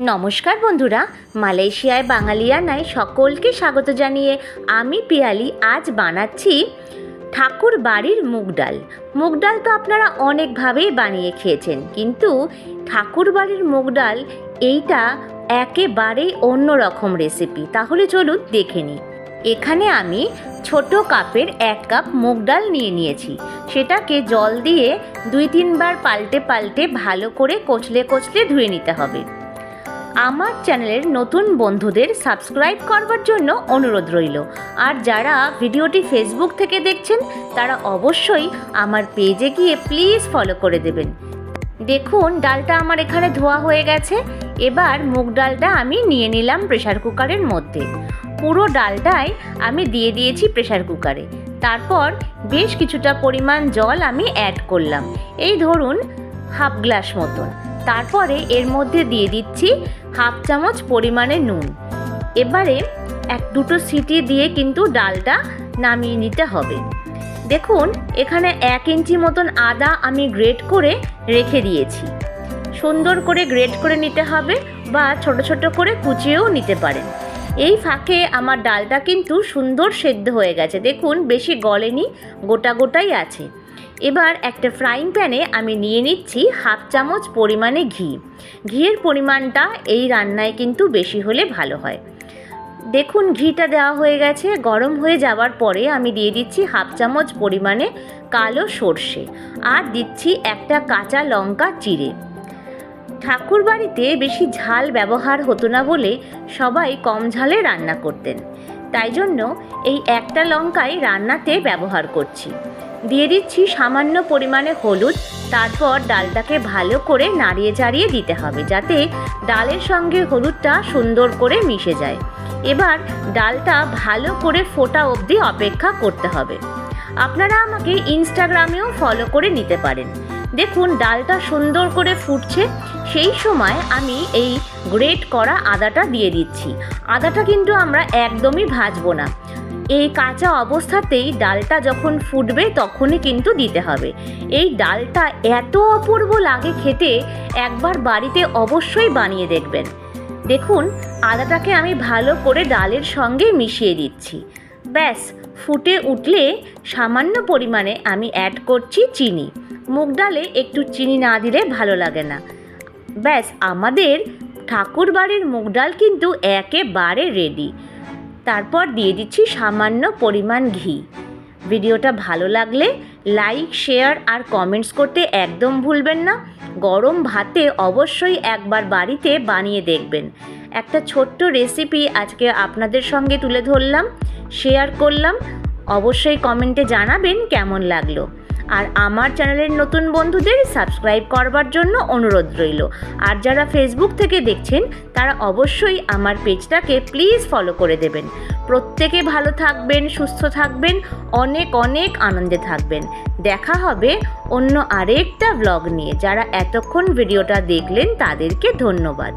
নমস্কার বন্ধুরা, মালয়েশিয়ায় বাঙালিয়ানায় সকলকে স্বাগত জানিয়ে আমি পিয়ালি আজ বানাচ্ছি ঠাকুর বাড়ির মুগ ডাল। মুগ ডাল তো আপনারা অনেকভাবেই বানিয়ে খেয়েছেন, কিন্তু ঠাকুর বাড়ির মুগ ডাল এইটা একেবারেই অন্য রকম রেসিপি তাহলে চলুন দেখে নিই। এখানে আমি ছোট কাপের এক কাপ মুগ ডাল নিয়ে নিয়েছি। সেটাকে জল দিয়ে দুই তিনবার পাল্টে পাল্টে ভালো করে কচলে কচলে ধুয়ে নিতে হবে। আমার চ্যানেলের নতুন বন্ধুদের সাবস্ক্রাইব করবার জন্য অনুরোধ রইল। আর যারা ভিডিওটি ফেসবুক থেকে দেখছেন, তারা অবশ্যই আমার পেজে গিয়ে প্লিজ ফলো করে দেবেন। দেখুন, ডালটা আমার এখানে ধোয়া হয়ে গেছে। এবার মুগ ডালটা আমি নিয়ে নিলাম প্রেশার কুকারের মধ্যে। পুরো ডালটাই আমি দিয়ে দিয়েছি প্রেশার কুকারে তারপর বেশ কিছুটা পরিমাণ জল আমি অ্যাড করলাম। এই ধরুন হাফ গ্লাস মতন। তারপরে এর মধ্যে দিয়ে দিচ্ছি হাফ চামচ পরিমাণে নুন। এবারে এক দুটো সিটি দিয়ে কিন্তু ডালটা নামিয়ে নিতে হবে। দেখুন, এখানে এক ইঞ্চি মতন আদা আমি গ্রেট করে রেখে দিয়েছি। সুন্দর করে গ্রেট করে নিতে হবে বা ছোট ছোট করে কুচিয়েও নিতে পারেন। এই ফাঁকে আমার ডালটা কিন্তু সুন্দর সেদ্ধ হয়ে গেছে। দেখুন, বেশি গলেনি, গোটা গোটাই আছে। এবার একটা ফ্রাইং প্যানে আমি নিয়ে নিচ্ছি হাফ চামচ পরিমাণে ঘি। ঘিয়ের পরিমাণটা এই রান্নায় কিন্তু বেশি হলে ভালো হয়। দেখুন, ঘিটা দেওয়া হয়ে গেছে। গরম হয়ে যাওয়ার পরে আমি দিয়ে দিচ্ছি হাফ চামচ পরিমাণে কালো সর্ষে আর দিচ্ছি একটা কাঁচা লঙ্কা চিড়ে। ঠাকুর বাড়িতে বেশি ঝাল ব্যবহার হতো না বলে সবাই কম ঝালে রান্না করতেন। তাই জন্য এই একটা লঙ্কাই রান্নাতে ব্যবহার করছি। দিয়ে দিচ্ছি সামান্য পরিমাণে হলুদ। তারপর ডালটাকে ভালো করে নাড়িয়ে চাড়িয়ে দিতে হবে যাতে ডালের সঙ্গে হলুদটা সুন্দর করে মিশে যায়। এবার ডালটা ভালো করে ফোটা অবধি অপেক্ষা করতে হবে। আপনারা আমাকে ইনস্টাগ্রামেও ফলো করে নিতে পারেন। দেখুন ডালটা সুন্দর করে ফুটছে। সেই সময় আমি এই গ্রেট করা আদাটা দিয়ে দিচ্ছি। আদাটা কিন্তু আমরা একদমই ভাজবো না। এই কাঁচা অবস্থাতেই ডালটা যখন ফুটবে তখনই কিন্তু দিতে হবে। এই ডালটা এত অপূর্ব লাগে খেতে, একবার বাড়িতে অবশ্যই বানিয়ে দেখবেন। দেখুন, আদাটাকে আমি ভালো করে ডালের সঙ্গে মিশিয়ে দিচ্ছি। ব্যাস, ফুটে উঠলে সামান্য পরিমাণে আমি অ্যাড করছি চিনি। মুগ ডালে একটু চিনি না দিলে ভালো লাগে না। ব্যাস, আমাদের ঠাকুর বাড়ির মুগ ডাল কিন্তু একেবারে রেডি তারপর দিয়ে দিচ্ছি সামান্য পরিমাণ ঘি। ভিডিওটা ভালো লাগলে লাইক, শেয়ার আর কমেন্টস করতে একদম ভুলবেন না। গরম ভাতে অবশ্যই একবার বাড়িতে বানিয়ে দেখবেন। একটা ছোট্ট রেসিপি আজকে আপনাদের সঙ্গে তুলে ধরলাম শেয়ার করলাম। অবশ্যই কমেন্টে জানাবেন কেমন লাগল। আর আমার চ্যানেলের নতুন বন্ধুদের সাবস্ক্রাইব করবার জন্য অনুরোধ রইল। আর যারা ফেসবুক থেকে দেখছেন, তারা অবশ্যই আমার পেজটাকে প্লিজ ফলো করে দেবেন। প্রত্যেকে ভালো থাকবেন, সুস্থ থাকবেন, অনেক অনেক আনন্দে থাকবেন। দেখা হবে অন্য আরেকটা ব্লগ নিয়ে। যারা এতক্ষণ ভিডিওটা দেখলেন, তাদেরকে ধন্যবাদ।